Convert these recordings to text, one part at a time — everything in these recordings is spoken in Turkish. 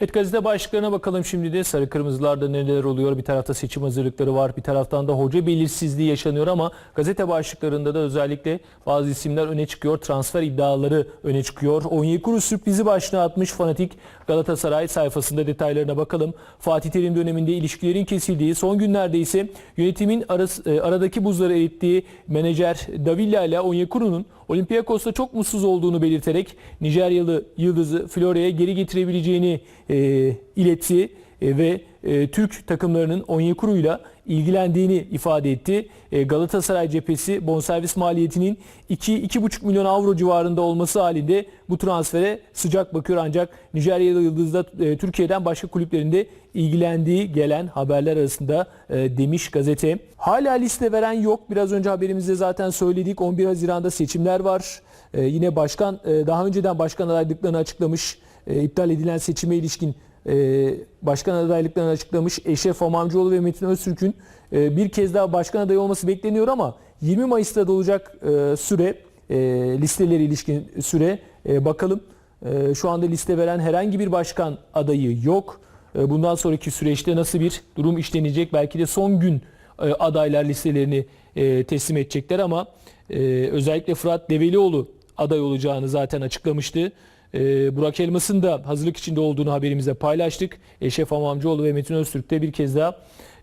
Evet gazete başlıklarına bakalım şimdi de sarı kırmızılarda neler oluyor. Bir tarafta seçim hazırlıkları var bir taraftan da hoca belirsizliği yaşanıyor ama gazete başlıklarında da özellikle bazı isimler öne çıkıyor. Transfer iddiaları öne çıkıyor. Onyekuru sürprizi başlığı atmış fanatik Galatasaray sayfasında detaylarına bakalım. Fatih Terim döneminde ilişkilerin kesildiği son günlerde ise yönetimin arası, e, aradaki buzları erittiği menajer Davilla ile Onyekuru'nun Olympiakos'ta çok mutsuz olduğunu belirterek Nijeryalı yıldızı Florya'ya geri getirebileceğini e, iletti ve e, Türk takımlarının Onyekuru'yla ilgilendiğini ifade etti. E, Galatasaray cephesi bonservis maliyetinin 2-2,5 milyon avro civarında olması halinde bu transfere sıcak bakıyor ancak Nijeryalı Yıldız da e, Türkiye'den başka kulüplerinde ilgilendiği gelen haberler arasında e, demiş gazete. Hala liste veren yok. Biraz önce haberimizde zaten söyledik. 11 Haziran'da seçimler var. E, yine başkan e, daha önceden başkan adaylıklarını açıklamış. E, iptal edilen seçime ilişkin e, başkan adaylıklarını açıklamış Eşref Amamcıoğlu ve Metin Öztürk'ün e, bir kez daha başkan adayı olması bekleniyor ama 20 Mayıs'ta da olacak e, süre e, listeleri ilişkin süre e, bakalım. E, şu anda liste veren herhangi bir başkan adayı yok. E, bundan sonraki süreçte nasıl bir durum işlenecek belki de son gün e, adaylar listelerini e, teslim edecekler ama e, özellikle Fırat Develioğlu aday olacağını zaten açıklamıştı. Ee, Burak Elmas'ın da hazırlık içinde olduğunu haberimizde paylaştık. Eşref Amamcıoğlu ve Metin Öztürk de bir kez daha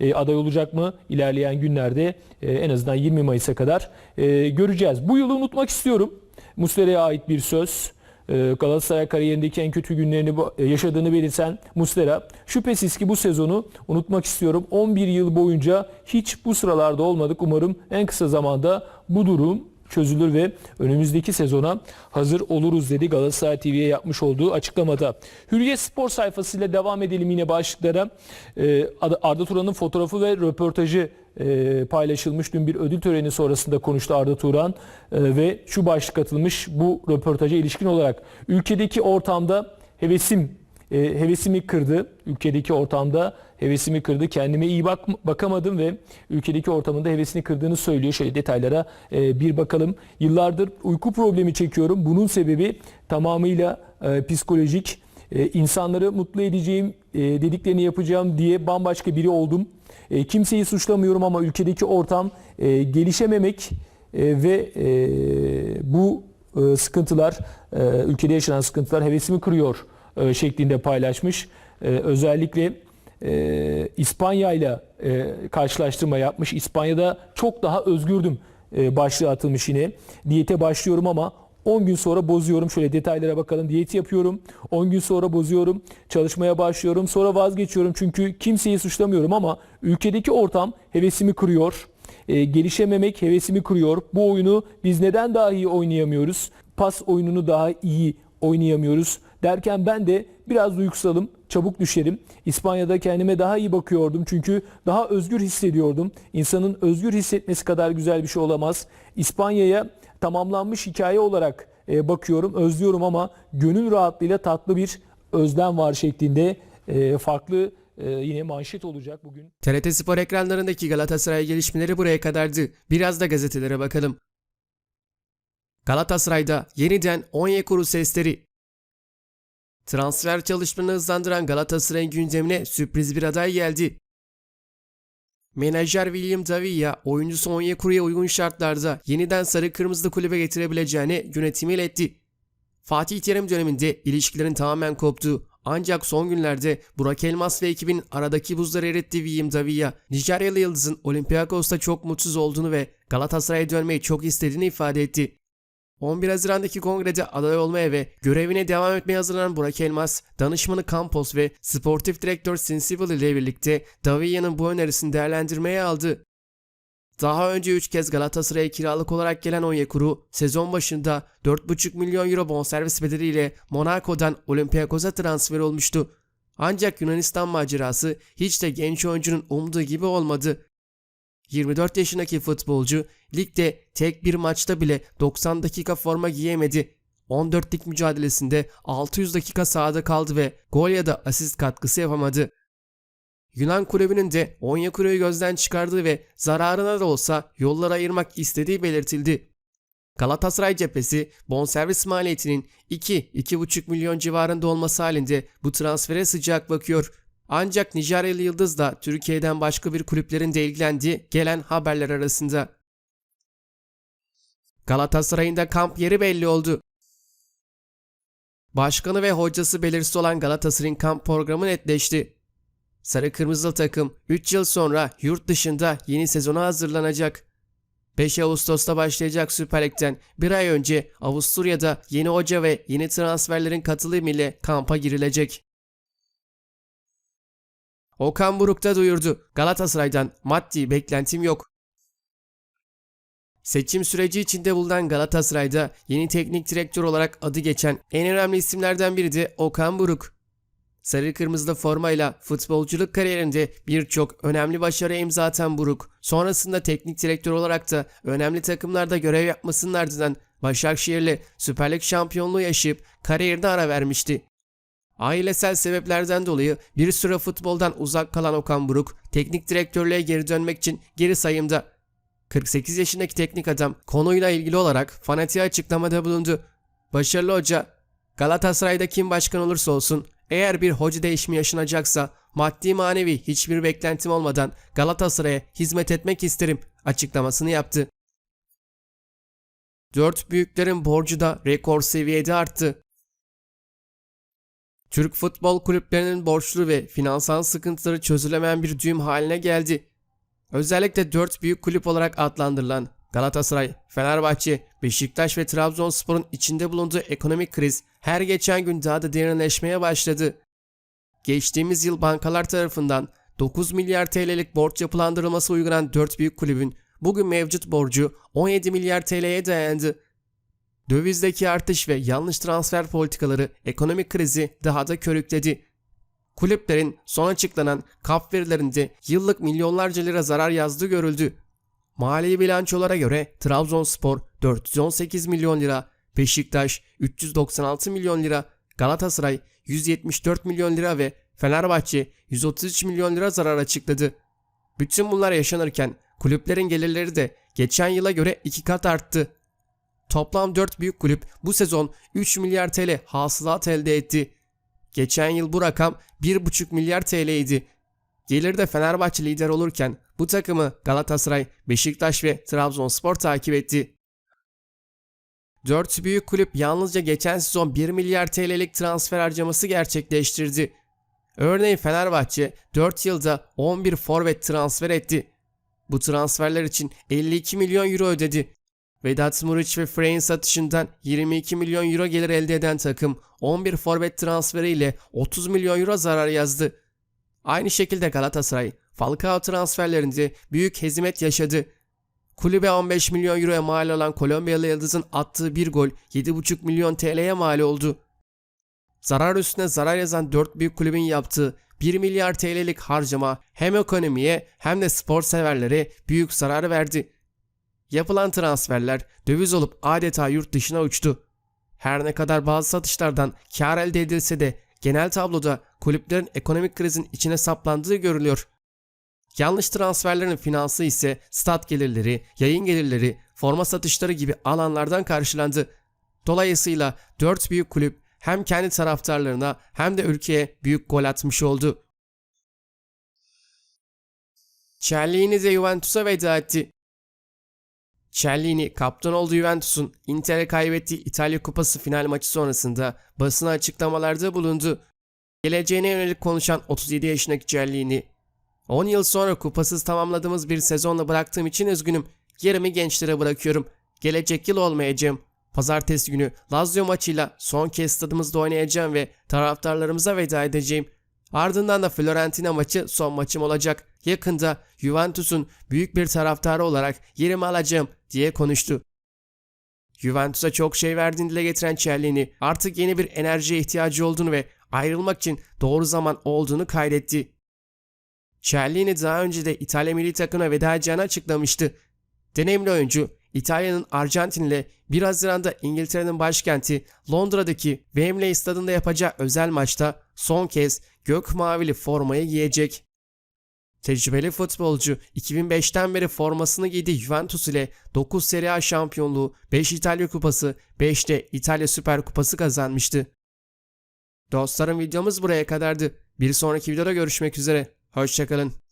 e, aday olacak mı? İlerleyen günlerde e, en azından 20 Mayıs'a kadar e, göreceğiz. Bu yılı unutmak istiyorum. Muslera'ya ait bir söz. E, Galatasaray kariyerindeki en kötü günlerini e, yaşadığını belirten Muslera şüphesiz ki bu sezonu unutmak istiyorum. 11 yıl boyunca hiç bu sıralarda olmadık. Umarım en kısa zamanda bu durum çözülür ve önümüzdeki sezona hazır oluruz dedi Galatasaray TV'ye yapmış olduğu açıklamada. Hürriyet Spor sayfasıyla devam edelim yine başlıklara. Ee, Arda Turan'ın fotoğrafı ve röportajı e, paylaşılmış. Dün bir ödül töreni sonrasında konuştu Arda Turan e, ve şu başlık atılmış bu röportaja ilişkin olarak. Ülkedeki ortamda hevesim e, hevesimi kırdı. Ülkedeki ortamda hevesimi kırdı. Kendime iyi bak bakamadım ve ülkedeki ortamında hevesini kırdığını söylüyor. Şöyle detaylara e, bir bakalım. Yıllardır uyku problemi çekiyorum. Bunun sebebi tamamıyla e, psikolojik. E, insanları mutlu edeceğim, e, dediklerini yapacağım diye bambaşka biri oldum. E, kimseyi suçlamıyorum ama ülkedeki ortam e, gelişememek e, ve e, bu e, sıkıntılar, e, ülkede yaşanan sıkıntılar hevesimi kırıyor e, şeklinde paylaşmış. E, özellikle e, İspanya ile e, karşılaştırma yapmış. İspanya'da çok daha özgürdüm e, başlığı atılmış yine. Diyete başlıyorum ama 10 gün sonra bozuyorum. Şöyle detaylara bakalım. Diyet yapıyorum. 10 gün sonra bozuyorum. Çalışmaya başlıyorum. Sonra vazgeçiyorum. Çünkü kimseyi suçlamıyorum ama ülkedeki ortam hevesimi kırıyor. E, gelişememek hevesimi kırıyor. Bu oyunu biz neden daha iyi oynayamıyoruz? Pas oyununu daha iyi oynayamıyoruz derken ben de biraz duygusalım, çabuk düşerim. İspanya'da kendime daha iyi bakıyordum çünkü daha özgür hissediyordum. İnsanın özgür hissetmesi kadar güzel bir şey olamaz. İspanya'ya tamamlanmış hikaye olarak e, bakıyorum, özlüyorum ama gönül rahatlığıyla tatlı bir özlem var şeklinde e, farklı e, yine manşet olacak bugün. TRT Spor ekranlarındaki Galatasaray gelişmeleri buraya kadardı. Biraz da gazetelere bakalım. Galatasaray'da yeniden Onyekuru sesleri. Transfer çalışmalarını hızlandıran Galatasaray'ın gündemine sürpriz bir aday geldi. Menajer William Davia oyuncusu Onyekuru'ya uygun şartlarda yeniden sarı kırmızılı kulübe getirebileceğini yönetime iletti. Fatih Terim döneminde ilişkilerin tamamen koptuğu ancak son günlerde Burak Elmas ve ekibin aradaki buzları eritti William Davia, Nijeryalı Yıldız'ın Olympiakos'ta çok mutsuz olduğunu ve Galatasaray'a dönmeyi çok istediğini ifade etti. 11 Haziran'daki kongrede aday olmaya ve görevine devam etmeye hazırlanan Burak Elmas, danışmanı Campos ve sportif direktör Sensible ile birlikte Davia'nın bu önerisini değerlendirmeye aldı. Daha önce 3 kez Galatasaray'a kiralık olarak gelen Onyekuru, sezon başında 4,5 milyon euro bonservis bedeliyle Monaco'dan Olympiakos'a transfer olmuştu. Ancak Yunanistan macerası hiç de genç oyuncunun umduğu gibi olmadı. 24 yaşındaki futbolcu ligde tek bir maçta bile 90 dakika forma giyemedi. 14 lig mücadelesinde 600 dakika sahada kaldı ve gol ya da asist katkısı yapamadı. Yunan kulübünün de Onyekuru'yu gözden çıkardığı ve zararına da olsa yollar ayırmak istediği belirtildi. Galatasaray cephesi bonservis maliyetinin 2-2,5 milyon civarında olması halinde bu transfere sıcak bakıyor. Ancak Nijeryalı Yıldız da Türkiye'den başka bir kulüplerin de ilgilendiği gelen haberler arasında. Galatasaray'ın da kamp yeri belli oldu. Başkanı ve hocası belirsiz olan Galatasaray'ın kamp programı netleşti. Sarı Kırmızılı takım 3 yıl sonra yurt dışında yeni sezona hazırlanacak. 5 Ağustos'ta başlayacak Süper Lig'den bir ay önce Avusturya'da yeni hoca ve yeni transferlerin katılımı ile kampa girilecek. Okan Buruk da duyurdu. Galatasaray'dan maddi beklentim yok. Seçim süreci içinde bulunan Galatasaray'da yeni teknik direktör olarak adı geçen en önemli isimlerden biri de Okan Buruk. Sarı kırmızılı formayla futbolculuk kariyerinde birçok önemli başarı imza atan Buruk, sonrasında teknik direktör olarak da önemli takımlarda görev yapmasının ardından Başakşehir'le Süper Lig şampiyonluğu yaşayıp kariyerine ara vermişti. Ailesel sebeplerden dolayı bir süre futboldan uzak kalan Okan Buruk, teknik direktörlüğe geri dönmek için geri sayımda. 48 yaşındaki teknik adam konuyla ilgili olarak fanatiğe açıklamada bulundu. Başarılı hoca, Galatasaray'da kim başkan olursa olsun eğer bir hoca değişimi yaşanacaksa maddi manevi hiçbir beklentim olmadan Galatasaray'a hizmet etmek isterim açıklamasını yaptı. Dört büyüklerin borcu da rekor seviyede arttı. Türk futbol kulüplerinin borçlu ve finansal sıkıntıları çözülemeyen bir düğüm haline geldi. Özellikle dört büyük kulüp olarak adlandırılan Galatasaray, Fenerbahçe, Beşiktaş ve Trabzonspor'un içinde bulunduğu ekonomik kriz her geçen gün daha da derinleşmeye başladı. Geçtiğimiz yıl bankalar tarafından 9 milyar TL'lik borç yapılandırılması uygulanan 4 büyük kulübün bugün mevcut borcu 17 milyar TL'ye dayandı. Dövizdeki artış ve yanlış transfer politikaları ekonomik krizi daha da körükledi. Kulüplerin son açıklanan kap verilerinde yıllık milyonlarca lira zarar yazdığı görüldü. Mali bilançolara göre Trabzonspor 418 milyon lira, Beşiktaş 396 milyon lira, Galatasaray 174 milyon lira ve Fenerbahçe 133 milyon lira zarar açıkladı. Bütün bunlar yaşanırken kulüplerin gelirleri de geçen yıla göre iki kat arttı. Toplam 4 büyük kulüp bu sezon 3 milyar TL hasılat elde etti. Geçen yıl bu rakam 1,5 milyar TL idi. Gelirde Fenerbahçe lider olurken bu takımı Galatasaray, Beşiktaş ve Trabzonspor takip etti. 4 büyük kulüp yalnızca geçen sezon 1 milyar TL'lik transfer harcaması gerçekleştirdi. Örneğin Fenerbahçe 4 yılda 11 forvet transfer etti. Bu transferler için 52 milyon euro ödedi. Vedat Muriç ve Frey'in satışından 22 milyon euro gelir elde eden takım 11 forvet transferiyle 30 milyon euro zarar yazdı. Aynı şekilde Galatasaray Falcao transferlerinde büyük hezimet yaşadı. Kulübe 15 milyon euroya mal olan Kolombiyalı Yıldız'ın attığı bir gol 7,5 milyon TL'ye mal oldu. Zarar üstüne zarar yazan 4 büyük kulübün yaptığı 1 milyar TL'lik harcama hem ekonomiye hem de spor severlere büyük zarar verdi. Yapılan transferler döviz olup adeta yurt dışına uçtu. Her ne kadar bazı satışlardan kar elde edilse de genel tabloda kulüplerin ekonomik krizin içine saplandığı görülüyor. Yanlış transferlerin finansı ise stat gelirleri, yayın gelirleri, forma satışları gibi alanlardan karşılandı. Dolayısıyla 4 büyük kulüp hem kendi taraftarlarına hem de ülkeye büyük gol atmış oldu. Cialini de Juventus'a veda etti. Cialini kaptan olduğu Juventus'un Inter'e kaybettiği İtalya Kupası final maçı sonrasında basına açıklamalarda bulundu. Geleceğine yönelik konuşan 37 yaşındaki Cialini, 10 yıl sonra kupasız tamamladığımız bir sezonla bıraktığım için üzgünüm. Yerimi gençlere bırakıyorum. Gelecek yıl olmayacağım. Pazartesi günü Lazio maçıyla son kez stadımızda oynayacağım ve taraftarlarımıza veda edeceğim. Ardından da Fiorentina maçı son maçım olacak. Yakında Juventus'un büyük bir taraftarı olarak yerimi alacağım diye konuştu. Juventus'a çok şey verdiğini dile getiren Cialini artık yeni bir enerjiye ihtiyacı olduğunu ve ayrılmak için doğru zaman olduğunu kaydetti. Cialini daha önce de İtalya milli takımına veda edeceğini açıklamıştı. Deneyimli oyuncu İtalya'nın Arjantin ile 1 Haziran'da İngiltere'nin başkenti Londra'daki Wembley stadında yapacağı özel maçta son kez gök mavili formayı giyecek. Tecrübeli futbolcu 2005'ten beri formasını giydiği Juventus ile 9 Serie A şampiyonluğu, 5 İtalya Kupası, 5 de İtalya Süper Kupası kazanmıştı. Dostlarım videomuz buraya kadardı. Bir sonraki videoda görüşmek üzere. Hoşçakalın.